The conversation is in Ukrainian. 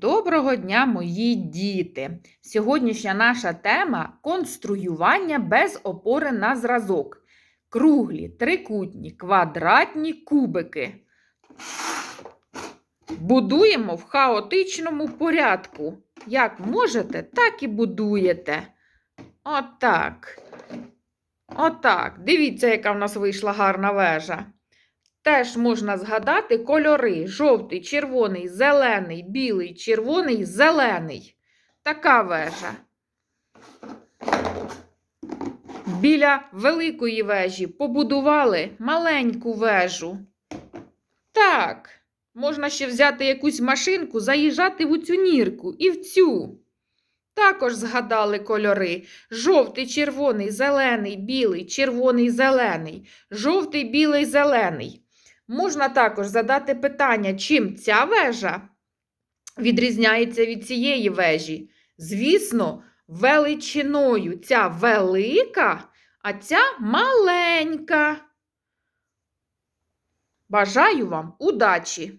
Доброго дня, мої діти! Сьогоднішня наша тема конструювання без опори на зразок. Круглі, трикутні, квадратні кубики. Будуємо в хаотичному порядку. Як можете, так і будуєте. Отак. Отак. Дивіться, яка в нас вийшла гарна вежа. Теж можна згадати кольори: жовтий, червоний, зелений, білий, червоний, зелений. Така вежа. Біля великої вежі побудували маленьку вежу. Так, можна ще взяти якусь машинку, заїжджати в цю нірку і в цю. Також згадали кольори: жовтий, червоний, зелений, білий, червоний, зелений, жовтий, білий, зелений. Можна також задати питання, чим ця вежа відрізняється від цієї вежі. Звісно, величиною ця велика, а ця маленька. Бажаю вам удачі!